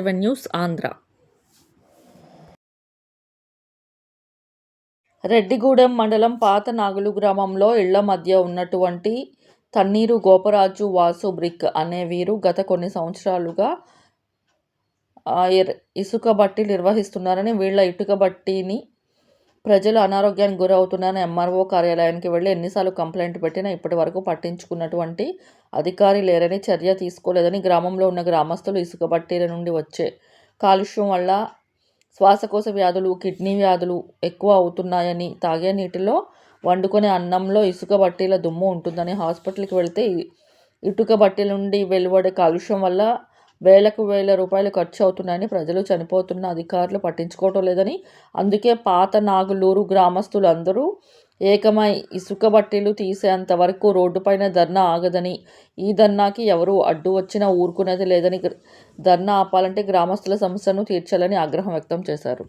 Seven news Andhra Reddigudem మండలం పాత నాగులు గ్రామంలో ఇళ్ళ మధ్య ఉన్నటువంటి తన్నీరు గోపరాజు వాసు బ్రిక్ అనే వీరు గత కొన్ని సంవత్సరాలుగా ఇసుక బట్టి నిర్వహిస్తున్నారని వీళ్ళ ఇటుక బట్టిని ప్రజలు అనారోగ్యానికి గురవుతున్నారని ఎంఆర్ఓ కార్యాలయానికి వెళ్ళి ఎన్నిసార్లు కంప్లైంట్ పెట్టినా ఇప్పటి వరకు పట్టించుకున్నటువంటి అధికారి లేరని చర్య తీసుకోలేదని గ్రామంలో ఉన్న గ్రామస్తులు ఇసుక బట్టీల నుండి వచ్చే కాలుష్యం వల్ల శ్వాసకోశ వ్యాధులు కిడ్నీ వ్యాధులు ఎక్కువ అవుతున్నాయని తాగే నీటిలో వండుకునే అన్నంలో ఇసుక బట్టీల దుమ్ము ఉంటుందని హాస్పిటల్కి వెళ్తే ఇటుక బట్టీల నుండి వెలువడే కాలుష్యం వల్ల వేలకు వేల రూపాయలు ఖర్చు అవుతున్నాయని ప్రజలు చనిపోతున్న అధికారులు పట్టించుకోవటం లేదని అందుకే పాత నాగులూరు గ్రామస్తులందరూ ఏకమై ఇసుక బట్టీలు తీసేంత వరకు రోడ్డుపైన ధర్నా ఆగదని ఈ ధర్నాకి ఎవరు అడ్డు వచ్చినా ఊరుకునేది లేదని ధర్నా ఆపాలంటే గ్రామస్తుల సమస్యను తీర్చాలని ఆగ్రహం వ్యక్తం చేశారు.